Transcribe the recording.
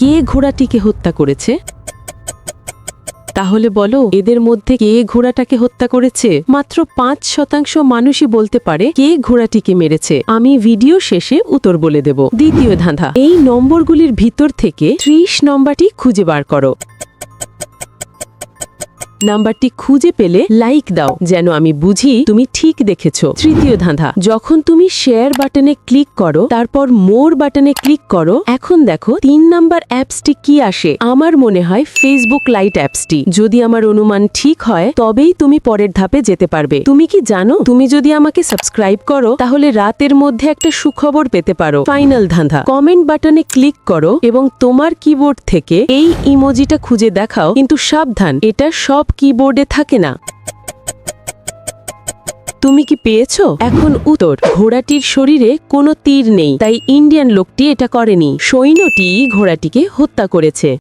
কে ঘোড়াটিকে হত্যা করেছে? তাহলে বলো, এদের মধ্যে কে ঘোড়াটাকে হত্যা করেছে? মাত্র পাঁচ শতাংশ মানুষই বলতে পারে কে ঘোড়াটিকে মেরেছে। আমি ভিডিও শেষে উত্তর বলে দেব। দ্বিতীয় ধাঁধা। এই নম্বরগুলির ভিতর থেকে ত্রিশ নম্বরটি খুঁজে বার করো। নাম্বারটি খুঁজে পেলে লাইক দাও। যেন আমি বুঝি তুমি ঠিক দেখেছ। তৃতীয় ধাঁধা, যখন তুমি শেয়ার বাটনে ক্লিক করো, তারপর মোর বাটনে ক্লিক করো, এখন দেখো তিন নাম্বার অ্যাপসটি কি আসে। আমার মনে হয় ফেসবুক লাইট অ্যাপসটি। যদি আমার অনুমান ঠিক হয়, তবেই তুমি পরের ধাপে যেতে পারবে। তুমি কি জানো? তুমি যদি আমাকে সাবস্ক্রাইব করো, তাহলে রাতের মধ্যে একটা সুখবর পেতে পারো। ফাইনাল ধাঁধা কমেন্ট বাটনে ক্লিক করো এবং তোমার কিবোর্ড থেকে এই ইমোজিটা খুঁজে দেখাও। কিন্তু সাবধান, এটা সব কিবোর্ডে থাকে না। তুমি কি পেয়েছ? এখন উত্তর। ঘোড়াটির শরীরে কোনো তীর নেই, তাই ইন্ডিয়ান লোকটি এটা করেনি। সৈন্যটি ঘোড়াটিকে হত্যা করেছে।